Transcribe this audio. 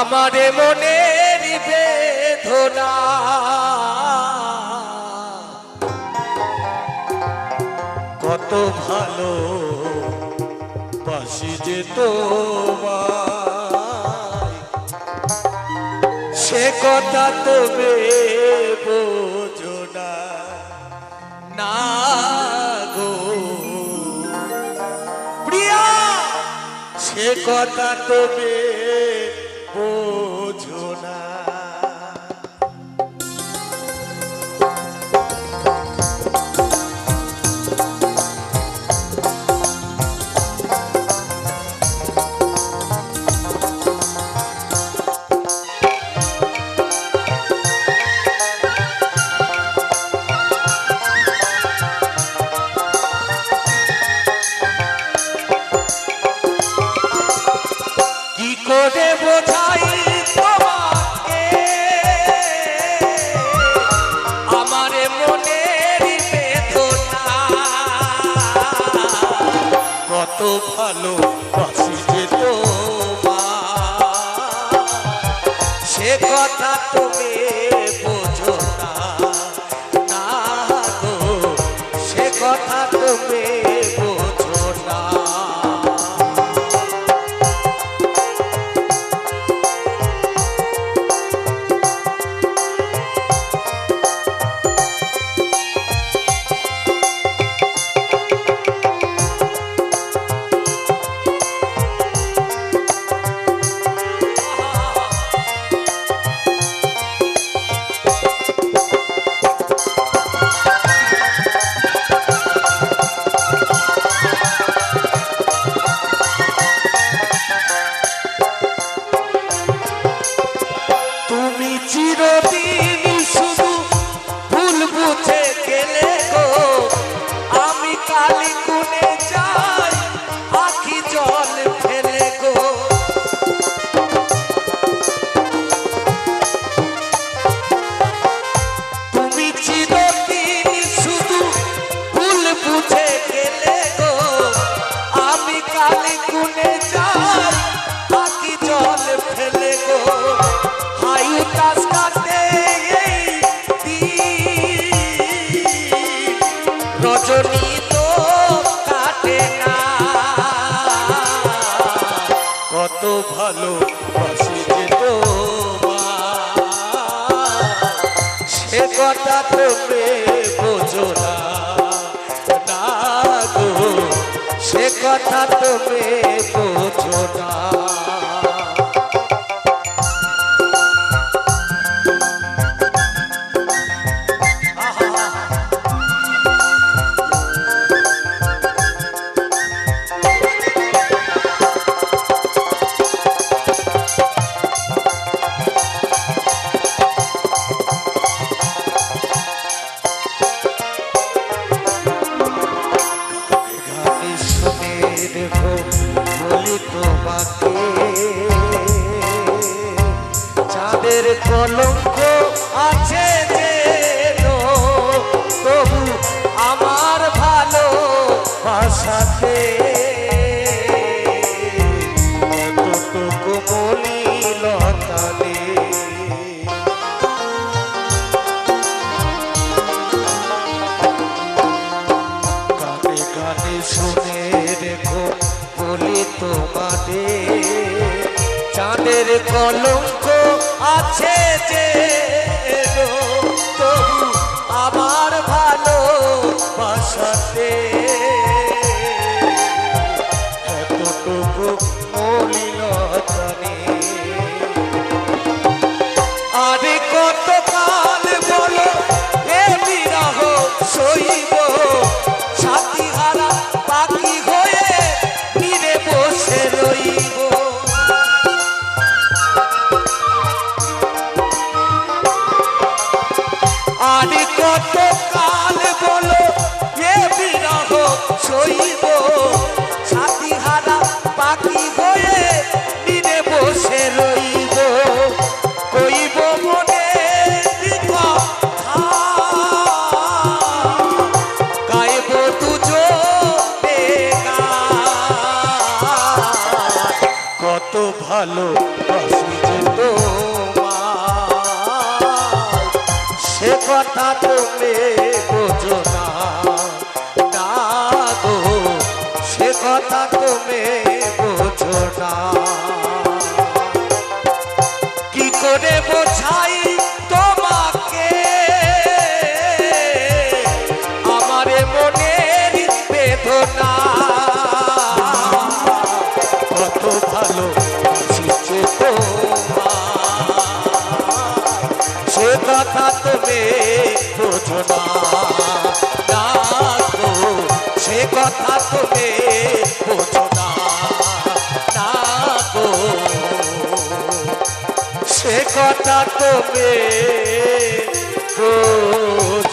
আমারে মনের বেদনা। কত ভালো বাসি যে সে কথা তবে বোঝো না গো। প্রিয়া, সে কথা তবে বোঝো না। Cali. কত ভালো বাসি যে সে কথা তো বোঝো না গো। সে কথা তুমি বোঝো না। তোমাকে। চাঁদের কলঙ্ক কলঙ্ক আছে যে আমার ভালো বাসাতে এতটুকু আরে কত কাল বলো বিরহ সইব। সাথী পাখি হয়ে ফিরে বসে রইব। কইব মনে গাইব দুজনে কত ভালো কথা তুমি বোঝো না। গো, সে কথা তুমি বোঝো না। কি করে বোঝাই তোমাকে? আমারে মনের বেদনা। কত ভালো সে কথা করে বোঝো না। সে কথা তুমি বোঝো না। সে কথা তুমি বোঝো